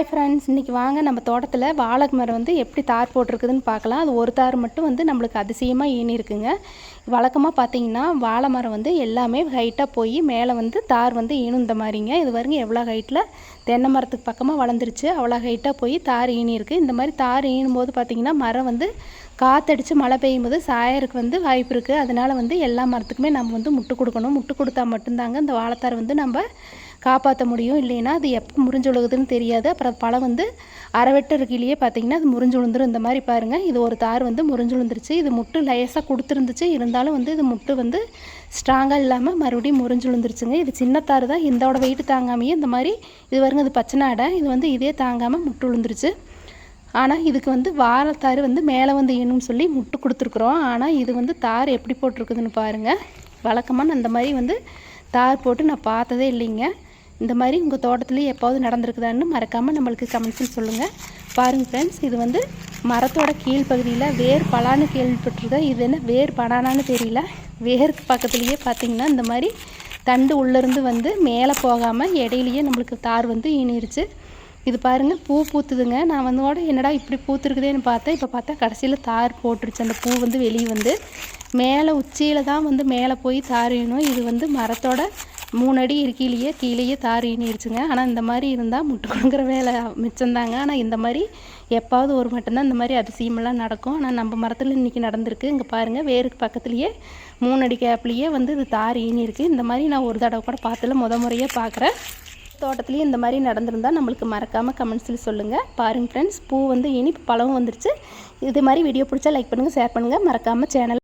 Hi friends இன்றைக்கி வாங்க நம்ம தோட்டத்தில் வாழை மரம் வந்து எப்படி தார் போட்டிருக்குதுன்னு பார்க்கலாம். அது ஒரு தார் மட்டும் வந்து நம்மளுக்கு அதிசயமாக ஈனி இருக்குங்க வழக்கமாக பார்த்தீங்கன்னா வாழை மரம் வந்து எல்லாமே ஹைட்டாக போய் மேலே வந்து தார் வந்து ஈனும் இந்த மாதிரிங்க. இது வருங்க எவ்வளோ ஹைட்டில் தென்னை மரத்துக்கு பக்கமாக வளர்ந்துருச்சு. அவ்வளோ ஹைட்டாக போய் தார் ஈனி இருக்குது இந்த மாதிரி தார் ஈனும் போது பார்த்திங்கன்னா மரம் வந்து காற்றடிச்சு மழை பெய்யும் போது சாயருக்கு வந்து வாய்ப்பு இருக்குது அதனால் வந்து எல்லா மரத்துக்குமே நம்ம வந்து முட்டு கொடுக்கணும். முட்டு கொடுத்தா மட்டும்தாங்க இந்த வாழைத்தார் வந்து நம்ம காப்பாற்ற முடியும். இல்லைன்னா அது எப்போ முறிஞ்சு விழுகுதுன்னு தெரியாது. அப்புறம் பழம் வந்து அரைவெட்டு இருக்கையிலேயே பார்த்தீங்கன்னா அது முறிஞ்சு விழுந்துரும் இந்த மாதிரி பாருங்கள் இது ஒரு தார் வந்து முறிஞ்சு விழுந்துருச்சு இது முட்டு லேசாக கொடுத்துருந்துச்சு. இருந்தாலும் வந்து இது முட்டு வந்து ஸ்ட்ராங்காக இல்லாமல் மறுபடியும் முறிஞ்சு விழுந்துருச்சுங்க இது சின்ன தார் தான். இதோட வெயிட் தாங்காமையே இந்த மாதிரி இது வருங்க இது பச்சை நாடை. இது வந்து இதே தாங்காமல் முட்டு விழுந்துருச்சு ஆனால் இதுக்கு வந்து வாழைத்தார் வந்து மேலே வந்து ஈனும்னு சொல்லி முட்டு கொடுத்துருக்குறோம். ஆனால் இது வந்து தார் எப்படி போட்டிருக்குதுன்னு பாருங்கள் வழக்கமாக அந்த மாதிரி வந்து தார் போட்டு நான் பார்த்ததே இல்லைங்க. இந்த மாதிரி உங்கள் தோட்டத்துலேயே எப்போது நடந்திருக்குதான்னு மறக்காமல் நம்மளுக்கு கமெண்ட்ஸில் சொல்லுங்கள் பாருங்கள் ஃப்ரெண்ட்ஸ் இது வந்து மரத்தோட கீழ்ப்பகுதியில் வேர் பலான்னு கேள்விப்பட்டிருக்கேன் இது என்ன வேர் பனானான்னு தெரியல. வேருக்கு பக்கத்துலேயே பார்த்திங்கன்னா இந்த மாதிரி தண்டு உள்ளேருந்து வந்து மேலே போகாமல் இடையிலையே நம்மளுக்கு தார் வந்து ஈனிருச்சு. இது பாருங்கள் பூ பூத்துதுங்க. நான் வந்து கூட என்னடா இப்படி பூத்துருக்குதேன்னு பார்த்தேன். இப்போ பார்த்தா கடைசியில் தார் போட்டுருச்சு. அந்த பூ வந்து வெளியே வந்து மேலே உச்சியில் தான் வந்து மேலே போய் தார் இது வந்து மரத்தோட மூணு அடி இருக்கையிலேயே கீழேயே தாரியணிருச்சுங்க ஆனால் இந்த மாதிரி இருந்தால் முட்டு கொடுக்குற வேலை மிச்சம்தாங்க. ஆனால் இந்த மாதிரி எப்பாவது ஒரு மட்டும்தான் இந்த மாதிரி அதிசயமெல்லாம் நடக்கும். ஆனால் நம்ம மரத்தில் இன்றைக்கி நடந்திருக்கு. இங்கே பாருங்கள் வேருக்கு பக்கத்துலேயே மூணு அடி கேப்லேயே வந்து இது தார் இருக்குது இந்த மாதிரி நான் ஒரு தடவை கூட பார்த்துல முத முறையாக பார்க்குறேன். தோட்டத்துலேயும் இந்த மாதிரி நடந்திருந்தால் நம்மளுக்கு மறக்காமல் கமெண்ட்ஸில் சொல்லுங்கள் பாருங்கள் ஃப்ரெண்ட்ஸ் பூ வந்து இனிப்பு பழமும் வந்துருச்சு. இது மாதிரி வீடியோ பிடிச்சா லைக் பண்ணுங்கள் ஷேர் பண்ணுங்கள் மறக்காமல் சேனல்